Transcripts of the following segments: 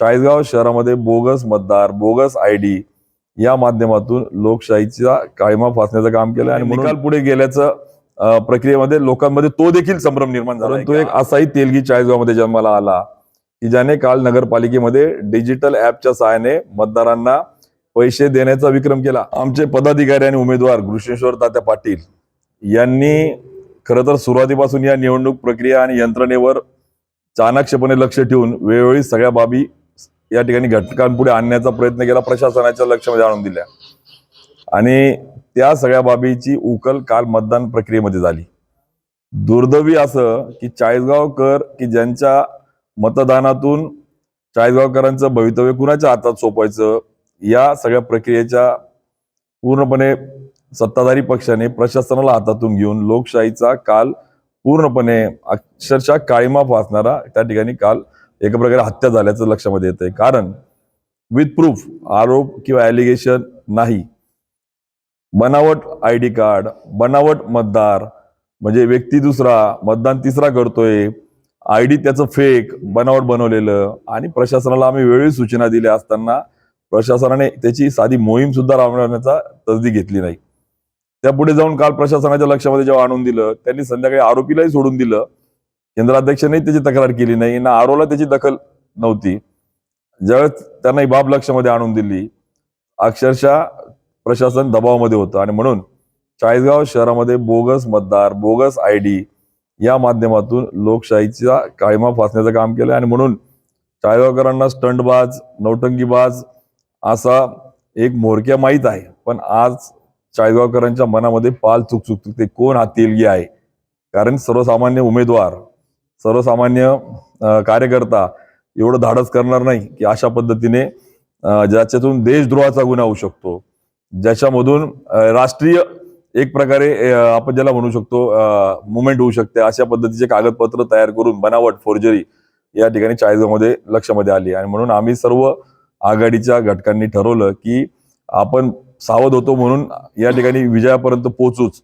चाळीसगाव शहरामध्ये बोगस मतदार bogus I D या माध्यमातून लोकशाहीचा काळीमा फासण्याचं काम केलं आणि निकाल पुढे गेल्याचं प्रक्रियेमध्ये लोकांमध्ये तो देखील संभ्रम निर्माण झाला. तो एक असाही तेलगी चाळीसगावमध्ये जन्माला आला की ज्याने काल नगरपालिकेमध्ये डिजिटल ऍपच्या सहाय्याने मतदारांना पैसे देण्याचा विक्रम केला. आमचे पदाधिकारी आणि उमेदवार घृष्णेश्वर तात्या पाटील यांनी खरं तर सुरुवातीपासून या निवडणूक प्रक्रिया आणि यंत्रणेवर चाणाक्षपणे लक्ष ठेवून वेळोवेळी सगळ्या बाबी या ठिकाणी घटकांपुढे आणण्याचा प्रयत्न केला प्रशासनाच्या लक्षामध्ये आणून दिल्या. आणि त्या सगळ्या बाबीची उकल काल मतदान प्रक्रियेमध्ये झाली. दुर्दैवी असं की चाळीसगावकर की ज्यांच्या मतदानातून चाळीसगावकरांचं भवितव्य कुणाच्या हातात सोपायचं या सगळ्या प्रक्रियेच्या पूर्णपणे सत्ताधारी पक्षाने प्रशासनाला हातातून घेऊन लोकशाहीचा काल पूर्णपणे अक्षरशः काळीमा फासणारा त्या ठिकाणी काल एका प्रकारे हत्या झाल्याचं लक्षामध्ये येत आहे कारण विथ प्रूफ आरोप किंवा ॲलिगेशन नाही. बनावट आय डी कार्ड बनावट मतदार म्हणजे व्यक्ती दुसरा मतदान तिसरा करतोय आय डी त्याचं फेक बनावट बनवलेलं आणि प्रशासनाला आम्ही वेळी सूचना दिल्या असताना प्रशासनाने त्याची साधी मोहीम सुद्धा राबवण्याचा तसदी घेतली नाही. त्यापुढे जाऊन काल प्रशासनाच्या लक्षामध्ये जेव्हा आणून दिलं त्यांनी संध्याकाळी आरोपीलाही सोडून दिलं. केंद्राध्यक्षांनी त्याची तक्रार केली नाही ना आरोला त्याची दखल नव्हती. ज्यावेळेस त्यांना ही बाब लक्षामध्ये आणून दिली अक्षरशः प्रशासन दबावामध्ये होतं आणि म्हणून चाळीसगाव शहरामध्ये बोगस मतदार बोगस आय डी या माध्यमातून लोकशाहीचा काळीमा फासण्याचं काम केलं आणि म्हणून चाळीसगावकरांना स्टंटबाज नौटंकीबाज असा एक मोरक्या माहीत आहे. पण आज चाळीसगावकरांच्या मनामध्ये पाल चुक चुकते ते कोण हा तेलगी आहे? कारण सर्वसामान्य उमेदवार सर्वसामान्य कार्यकर्ता एवढं धाडस करणार नाही की अशा पद्धतीने ज्याच्यातून देशद्रोहाचा गुन्हा होऊ शकतो. ज्याच्यामधून राष्ट्रीय एक प्रकारे आपण ज्याला म्हणू शकतो मुवमेंट होऊ शकते अशा पद्धतीचे कागदपत्र तयार करून बनावट फोर्जरी या ठिकाणी चाळीसगावमध्ये लक्षामध्ये आली आणि म्हणून आम्ही सर्व आघाडीच्या घटकांनी ठरवलं की आपण सावध होतो म्हणून या ठिकाणी विजयापर्यंत पोहोचूच.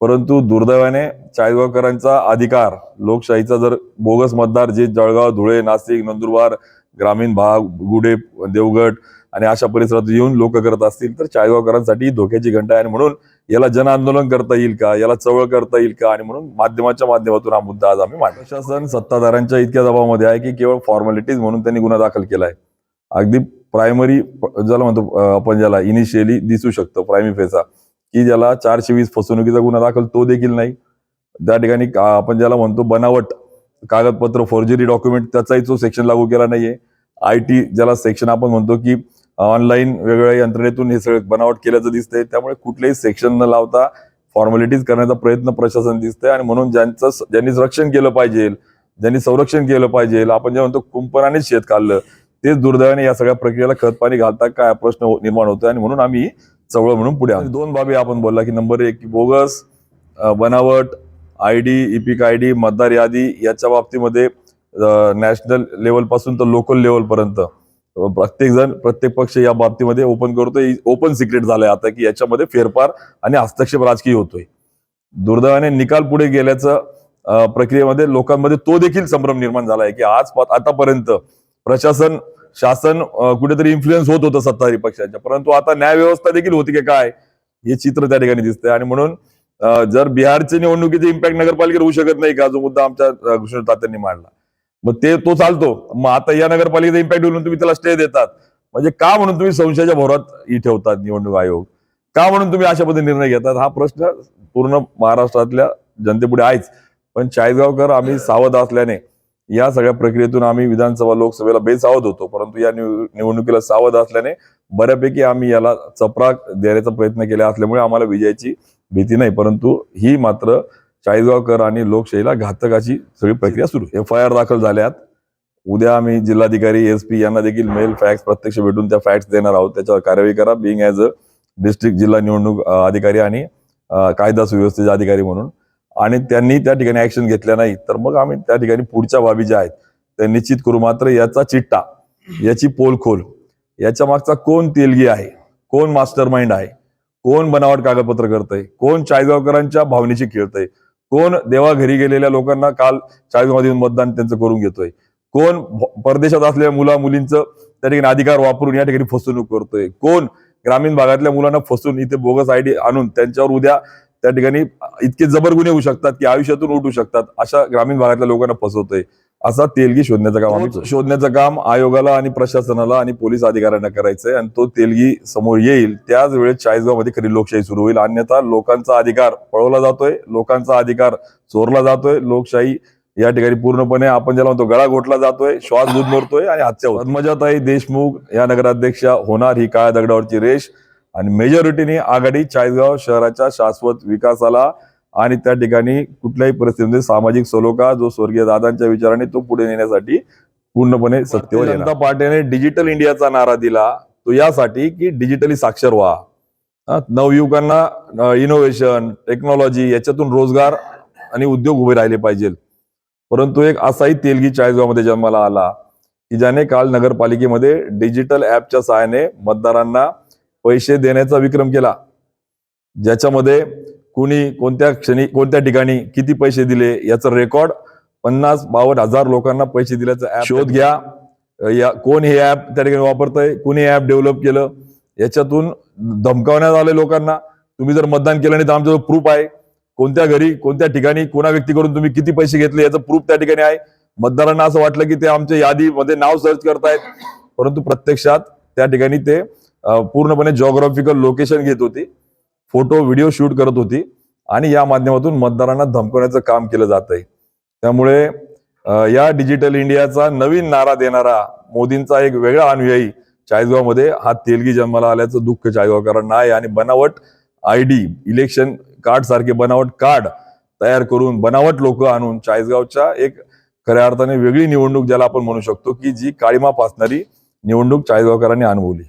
परंतु दुर्दैवाने चाळीसगावकरांचा अधिकार लोकशाहीचा जर बोगस मतदार जे जळगाव धुळे नाशिक नंदुरबार ग्रामीण भाग गुडे देवगड आणि अशा परिसरात येऊन लोक करत असतील तर चाळीसगावकरांसाठी धोक्याची घंटा आहे आणि म्हणून याला जन आंदोलन करता येईल का? याला चळवळ करता येईल का? आणि म्हणून माध्यमाच्या माध्यमातून हा मुद्दा आज आम्ही मांडला प्रशासन सत्ताधाऱ्यांच्या इतक्या दबावामध्ये आहे की केवळ फॉर्मॅलिटीज म्हणून त्यांनी गुन्हा दाखल केला आहे अगदी प्रायमरी ज्याला म्हणतो आपण ज्याला इनिशियली दिसू शकतो प्रायमरी फेसा की ज्याला चारशे वीस फसवणुकीचा गुन्हा दाखल तो देखील नाही. त्या ठिकाणी आपण ज्याला म्हणतो बनावट कागदपत्र फॉर्जरी डॉक्युमेंट त्याचाही तो सेक्शन लागू केला नाहीये. आय टी ज्याला सेक्शन आपण म्हणतो की ऑनलाईन वेगवेगळ्या यंत्रणेतून हे सगळं बनावट केल्याचं दिसतंय. त्यामुळे कुठलेही सेक्शन न लावता फॉर्मॅलिटीज करण्याचा प्रयत्न प्रशासन दिसतंय आणि म्हणून ज्यांचं ज्यांनी रक्षण केलं पाहिजे ज्यांनी संरक्षण केलं पाहिजे आपण जे म्हणतो कुंपणानेच शेत काढलं तेच दुर्दैवाने या सगळ्या प्रक्रियेला खतपाणी घालता काय प्रश्न निर्माण होतोय आणि म्हणून आम्ही चवळ म्हणून पुढे दोन बाबी आपण बोलला की नंबर एक की बोगस बनावट I D EPIC I D मतदार यादी याच्या बाबतीमध्ये नॅशनल लेवलपासून तर लोकल लेवल पर्यंत. प्रत्येक जण प्रत्येक पक्ष या बाबतीमध्ये ओपन करतोय. ओपन सिक्रेट झालंय आता की याच्यामध्ये फेरफार आणि हस्तक्षेप राजकीय होतोय. दुर्दैवाने निकाल पुढे गेल्याचं प्रक्रियेमध्ये लोकांमध्ये तो देखील संभ्रम निर्माण झालाय की आज आतापर्यंत प्रशासन शासन कुठेतरी इन्फ्लुएन्स होत होतं सत्ताधारी पक्षाच्या. परंतु आता न्याय व्यवस्था देखील होती की काय हे चित्र त्या ठिकाणी दिसतंय. आणि म्हणून जर बिहारच्या निवडणुकीचे इम्पॅक्ट नगरपालिकेवर होऊ शकत नाही का? जो मुद्दा आमच्या कृष्ण तात्यांनी मांडला. मग ते तो चालतो. मग आता या नगरपालिकेचा इम्पॅक्ट म्हणून तुम्ही त्याला स्टे देतात. म्हणजे का म्हणून तुम्ही संशयाच्या भोरात ही ठेवतात निवडणूक आयोग? का म्हणून तुम्ही अशा पद्धतीने निर्णय घेतात? हा प्रश्न पूर्ण महाराष्ट्रातल्या जनतेपुढे आहेच. पण चाळीसगावकर आम्ही सावध असल्याने या सगळ्या प्रक्रियेतून आम्ही विधानसभा लोकसभेला बेसावध होतो. परंतु या निव- निवडणुकीला सावध असल्याने बऱ्यापैकी आम्ही याला चपराक देण्याचा प्रयत्न केला असल्यामुळे आम्हाला विजयाची भीती नाही. परंतु ही मात्र चाळीसगावकर आणि लोकशाहीला घातक अशी सगळी प्रक्रिया सुरू एफ आय आर दाखल झाल्यात. उद्या आम्ही जिल्हाधिकारी एस पी यांना देखील मेल फॅक्स प्रत्यक्ष भेटून त्या फॅक्ट्स देणार आहोत. त्याच्यावर कारवाई करा. बिंग ॲज अ डिस्ट्रिक्ट जिल्हा निवडणूक अधिकारी आणि कायदा सुव्यवस्थेचे अधिकारी म्हणून. आणि त्यांनी त्या ठिकाणी ऍक्शन घेतल्या नाही. तर मग आम्ही त्या ठिकाणी पुढच्या बाबी ज्या आहेत त्या निश्चित करू. मात्र याचा चिट्टा याची पोलखोल याच्या मागचा कोण तेलगी आहे? कोण मास्टर माइंड आहे? कोण बनावट कागदपत्र करतंय? कोण चाळीसगावकरांच्या भावनेशी खेळतंय? कोण देवा घरी गेलेल्या लोकांना काल चाळीसगावात येऊन मतदान त्यांचं करून घेतोय? कोण परदेशात असलेल्या मुला मुलींचं त्या ठिकाणी अधिकार वापरून या ठिकाणी फसवणूक करतोय? कोण ग्रामीण भागातल्या मुलांना फसून इथे बोगस आयडी आणून त्यांच्यावर उद्या त्या ठिकाणी इतके जबर गुन्हे होऊ शकतात की आयुष्यातून उठू शकतात अशा ग्रामीण भागातल्या लोकांना फसवतोय. असा तेलगी शोधण्याचं काम आम्ही शोधण्याचं काम आयोगाला आणि प्रशासनाला आणि पोलीस अधिकाऱ्यांना करायचंय आणि तो तेलगी समोर येईल. त्याच वेळेस चाळीसगावमध्ये खरी लोकशाही सुरू होईल. अन्यथा लोकांचा अधिकार पळवला जातोय लोकांचा अधिकार चोरला जातोय. लोकशाही या ठिकाणी पूर्णपणे आपण ज्याला म्हणतो गळा घोटला जातोय श्वास गुदमरतोय आणि हातच्या पद्मजाताई देशमुख या नगराध्यक्षा होणार ही काळ्या दगडावरची रेष. आणि मेजॉरिटीने आघाडी चाळीसगाव शहराच्या शाश्वत विकासाला आणि त्या ठिकाणी कुठल्याही परिस्थितीमध्ये सामाजिक सलोखा जो स्वर्गीय दादांच्या विचाराने तो पुढे नेण्यासाठी पूर्णपणे सत्तेवर भारतीय जनता पार्टीने डिजिटल इंडियाचा नारा दिला तो यासाठी की डिजिटली साक्षर व्हा. नवयुवकांना इनोव्हेशन टेक्नॉलॉजी याच्यातून रोजगार आणि उद्योग उभे राहिले पाहिजे परंतु एक असाही तेलगी चाळीसगावमध्ये जन्माला आला की ज्याने काल नगरपालिकेमध्ये डिजिटल ऍपच्या सहाय्याने मतदारांना पैसे देण्याचा विक्रम केला. ज्याच्यामध्ये कुणी कोणत्या क्षणी कोणत्या ठिकाणी किती पैसे दिले याचं रेकॉर्ड पन्नास बावन्न हजार लोकांना पैसे दिल्याचा ऍप शोध घ्या. या कोण हे ऍप त्या ठिकाणी वापरतंय कुणी ऍप डेव्हलप केलं याच्यातून धमकावण्यात आले लोकांना. तुम्ही जर मतदान केलं नाही तर आमच्याजवळ प्रूफ आहे. कोणत्या घरी कोणत्या ठिकाणी कोणा व्यक्तीकडून तुम्ही किती पैसे घेतले याचं प्रूफ त्या ठिकाणी आहे. मतदारांना असं वाटलं की ते आमच्या यादीमध्ये नाव सर्च करतायत. परंतु प्रत्यक्षात त्या ठिकाणी ते पूर्णपणे जॉग्राफिकल लोकेशन घेत होती. फोटो व्हिडिओ शूट करत होती. आणि या माध्यमातून मतदारांना धमकवण्याचं काम केलं जात आहे त्यामुळे या डिजिटल इंडियाचा नवीन नारा देणारा मोदींचा एक वेगळा अनुयायी चाळीसगावमध्ये हा तेलगी जन्माला आल्याचं दुःख चाळीसगावकरांना आहे. आणि बनावट आय डी इलेक्शन कार्ड सारखे बनावट कार्ड तयार करून बनावट लोक आणून चाळीसगावच्या एक खऱ्या अर्थाने वेगळी निवडणूक ज्याला आपण म्हणू शकतो की जी काळीमा पासणारी निवडणूक चाळीसगावकरांनी अनुभवली.